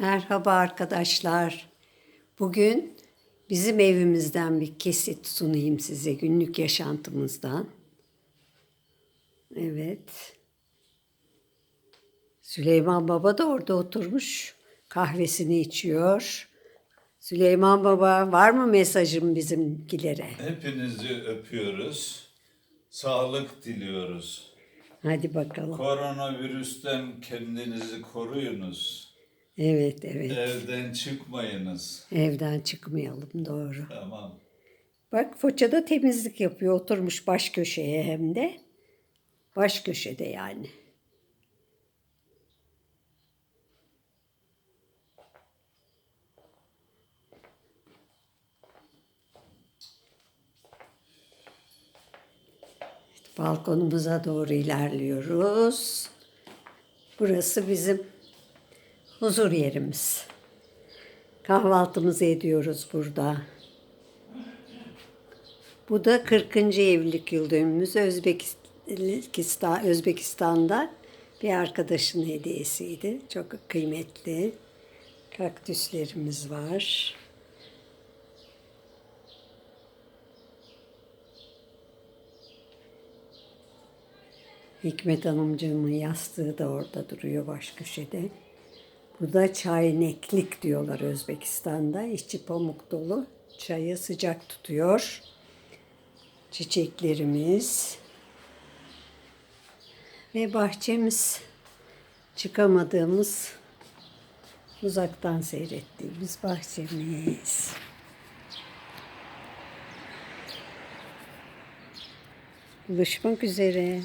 Merhaba arkadaşlar. Bugün bizim evimizden bir kesit sunayım size günlük yaşantımızdan. Evet. Süleyman Baba da orada oturmuş. Kahvesini içiyor. Süleyman Baba var mı mesajım bizimkilere? Hepinizi öpüyoruz. Sağlık diliyoruz. Hadi bakalım. Koronavirüsten kendinizi koruyunuz. Evet evet. Evden çıkmayınız. Evden çıkmayalım doğru. Tamam. Bak Foça'da temizlik yapıyor. Oturmuş baş köşeye hem de. Baş köşede yani. Balkonumuza doğru ilerliyoruz. Burası bizim huzur yerimiz. Kahvaltımızı ediyoruz burada. Bu da 40. evlilik yıl dönümümüz Özbekistan, Özbekistan'da bir arkadaşın hediyesiydi. Çok kıymetli. Kaktüslerimiz var. Hikmet Hanımcığımın yastığı da orada duruyor baş köşede. Bu da çayneklik diyorlar Özbekistan'da. İçi pamuk dolu. Çayı sıcak tutuyor. Çiçeklerimiz. Ve bahçemiz çıkamadığımız uzaktan seyrettiğimiz bahçemiz. Buluşmak üzere.